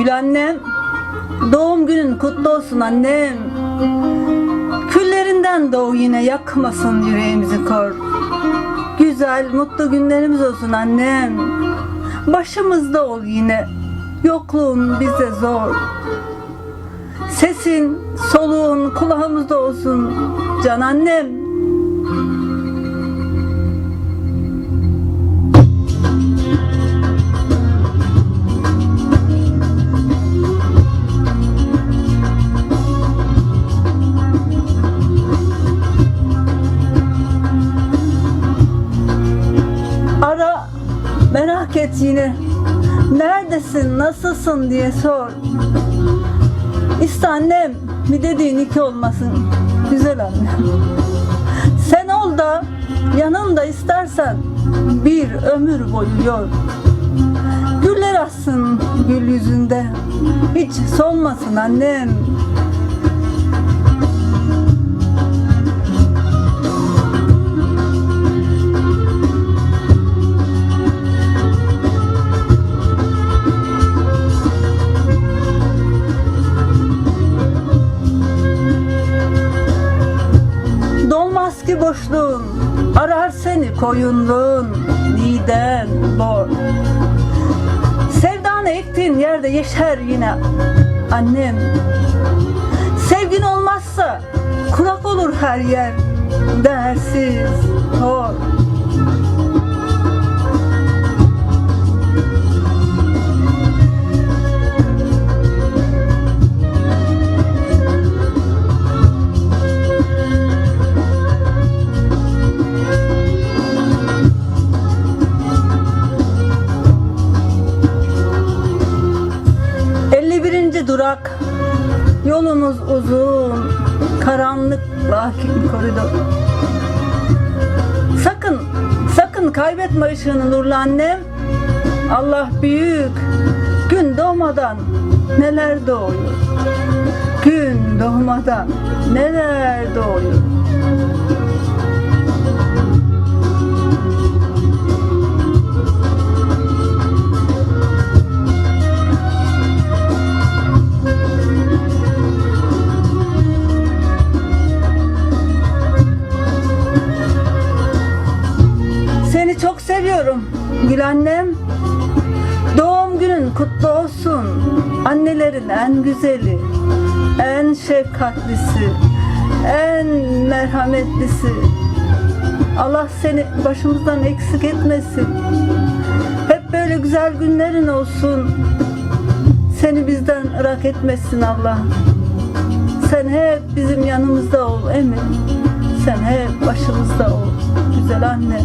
Gülennem, doğum günün kutlu olsun annem. Küllerinden doğu yine yakmasın yüreğimizi kor. Güzel, mutlu günlerimiz olsun annem. Başımızda ol yine, yokluğun bize zor. Sesin, soluğun kulağımızda olsun can annem. Yine. Neredesin, nasılsın diye sor. İşte annem bir dediğin iki olmasın. Güzel annem. Sen ol da yanımda istersen bir ömür boyu yor. Güller açsın gül yüzünde. Hiç solmasın annem. Dolmaz ki boşluğun Arar seni koyunluğun Niden bor. Sevdanı ektiğin yerde yeşer yine Annem. Sevgin olmazsa Kurak olur her yer Değersiz hor durak. Yolumuz uzun Karanlık lakin koridor. Sakın Sakın kaybetme ışığını nurlu annem. Allah büyük Gün doğmadan neler doğuyor? Gün doğmadan neler doğuyor seviyorum Gül annem. Doğum günün kutlu olsun. Annelerin en güzeli, en şefkatlisi, en merhametlisi. Allah seni başımızdan eksik etmesin. Hep böyle güzel günlerin olsun. Seni bizden ırak etmesin Allah. Sen hep bizim yanımızda ol emin. Sen hep başımızda ol. Güzel anne.